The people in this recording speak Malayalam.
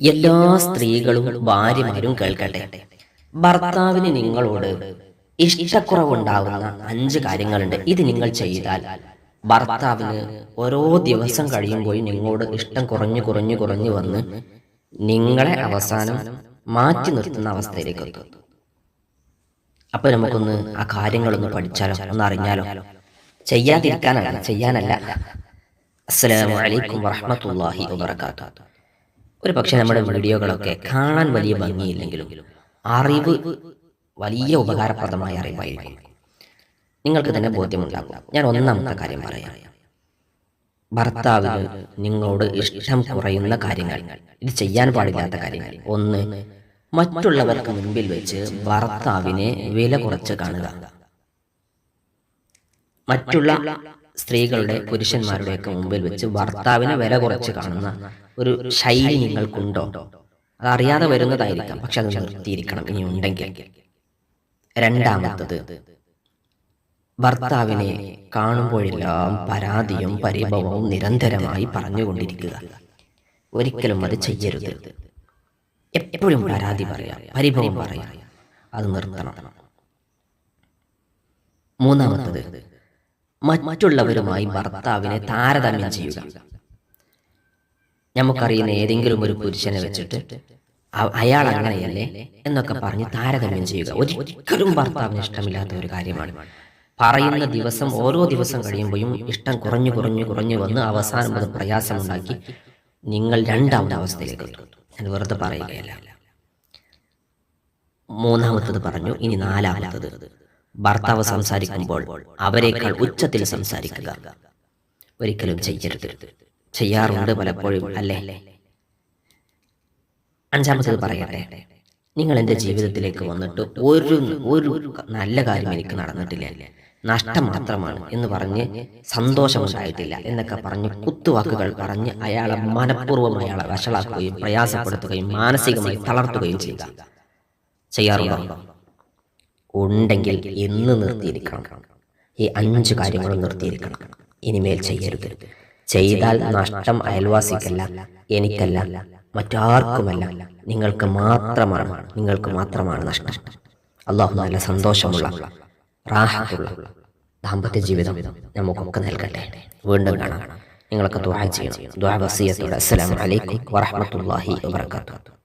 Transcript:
എല്ലാ സ്ത്രീകളും ഭാര്യമാരും കേൾക്കട്ടെ. ഭർത്താവിന് നിങ്ങളോട് ഇഷ്ടക്കുറവുണ്ടാകുന്ന അഞ്ച് കാര്യങ്ങളുണ്ട്. ഇത് നിങ്ങൾ ചെയ്താൽ ഭർത്താവിന് ഓരോ ദിവസം കഴിയുമ്പോൾ നിങ്ങളോട് ഇഷ്ടം കുറഞ്ഞു കുറഞ്ഞു കുറഞ്ഞു വന്ന് നിങ്ങളെ അവസാനം മാറ്റി നിർത്തുന്ന അവസ്ഥയിലേക്ക് എത്തും. അപ്പൊ നമുക്കൊന്ന് ആ കാര്യങ്ങളൊന്ന് പഠിച്ചാലോ? ഒന്ന് അറിഞ്ഞാലോ? ചെയ്യാതിരിക്കാനല്ല ചെയ്യാനല്ല. അസ്സലാമു അലൈക്കും വറഹ്മത്തുള്ളാഹി വബറകാതുഹു. ഒരു പക്ഷേ നമ്മുടെ വീഡിയോകളൊക്കെ കാണാൻ വലിയ ഭംഗിയില്ലെങ്കിലും അറിവ് വലിയ ഉപകാരപ്രദമായ അറിവായിരിക്കും. നിങ്ങൾക്ക് തന്നെ ബോധ്യമുണ്ടാകും. ഞാൻ ഒന്നാമത്തെ കാര്യം പറയാം. ഭർത്താവിന് നിങ്ങളോട് ഇഷ്ടം കുറയുന്ന കാര്യങ്ങൾ. ഇത് ചെയ്യാൻ പാടില്ലാത്ത കാര്യങ്ങൾ. ഒന്ന് മറ്റുള്ളവർക്ക് മുൻപിൽ വെച്ച് ഭർത്താവിനെ വില കുറച്ച് കാണുക. മറ്റുള്ള സ്ത്രീകളുടെ പുരുഷന്മാരുടെയൊക്കെ മുമ്പിൽ വെച്ച് ഭർത്താവിനെ വില കുറച്ച് കാണുന്ന ഒരു ശൈലി നിങ്ങൾക്കുണ്ടോ? അത് അറിയാതെ വരുന്നതായിരിക്കാം. പക്ഷെ അത് നിർത്തിയിരിക്കണം. ഇനി ഉണ്ടെങ്കിൽ രണ്ടാമത്തത് ഭർത്താവിനെ കാണുമ്പോഴെല്ലാം പരാതിയും പരിഭവവും നിരന്തരമായി പറഞ്ഞുകൊണ്ടിരിക്കുക. ഒരിക്കലും അത് ചെയ്യരുത്. എപ്പോഴും പരാതി പറയാം. പരിഭവം പറയാം. അത് നിർത്തണം. മൂന്നാമത്തത്. മറ്റുള്ളവരുമായി ഭർത്താവിനെ താരതമ്യം ചെയ്യുക. നമുക്കറിയുന്ന ഏതെങ്കിലും ഒരു പുരുഷനെ വെച്ചിട്ട് അയാൾ അങ്ങനെയല്ലേ എന്നൊക്കെ പറഞ്ഞ് താരതമ്യം ചെയ്യുക. ഒരിക്കലും ഭർത്താവിന് ഇഷ്ടമില്ലാത്ത ഒരു കാര്യമാണ്. പറയുന്ന ദിവസം ഓരോ ദിവസം കഴിയുമ്പോഴും ഇഷ്ടം കുറഞ്ഞു കുറഞ്ഞു കുറഞ്ഞു വന്ന് അവസാനം അത് പ്രയാസമുണ്ടാക്കി നിങ്ങൾ രണ്ടാമത്തെ അവസ്ഥയിലേക്ക് ഞാൻ വെറുതെ പറയുകയല്ല. മൂന്നാമത്തത് പറഞ്ഞു ഇനി നാലാമത്തത്. ഭർത്താവ് സംസാരിക്കുമ്പോൾ അവരെക്കാൾ ഉച്ചത്തിൽ സംസാരിക്കുക. ഒരിക്കലും ചെയ്യരുത്. ചെയ്യാറുണ്ട് പലപ്പോഴും അല്ലേ? അഞ്ചാമത്തത് പറയട്ടെ. നിങ്ങൾ എന്റെ ജീവിതത്തിലേക്ക് വന്നിട്ട് ഒരു ഒരു നല്ല കാര്യം എനിക്ക് നടന്നിട്ടില്ല. നഷ്ടം മാത്രമാണ് എന്ന് പറഞ്ഞ് സന്തോഷമുണ്ടായിട്ടില്ല എന്നൊക്കെ പറഞ്ഞ് കുത്തുവാക്കുകൾ പറഞ്ഞ് അയാളെ മനഃപൂർവം അയാളെ വഷളാക്കുകയും പ്രയാസപ്പെടുത്തുകയും മാനസികമായി തളർത്തുകയും ചെയ്യുക. ചെയ്യാറുണ്ടോ? ഉണ്ടെങ്കിൽ ഇന്ന് നിർത്തിയിരിക്കണം. ഈ അഞ്ച് കാര്യങ്ങളും നിർത്തിയിരിക്കണം. ഇനിമേൽ ചെയ്യരുത്. ചെയ്താൽ നഷ്ടം അയൽവാസിക്കല്ല എനിക്കല്ല മറ്റാർക്കുമല്ല. നിങ്ങൾക്ക് മാത്രമാണ് നിങ്ങൾക്ക് മാത്രമാണ് നഷ്ടം. അള്ളാഹു നല്ല സന്തോഷമുള്ള റാഹത്തുള്ള ദാമ്പത്യ ജീവിതം നമുക്കൊക്കെ നൽകട്ടെ. വീണ്ടും കാണാം. നിങ്ങളൊക്കെ ദുആ ചെയ്യണം. ദുആ വസിയത്തോടെ. അസ്സലാമു അലൈക്കും വറഹ്മത്തുള്ളാഹി വബറകാതുഹു.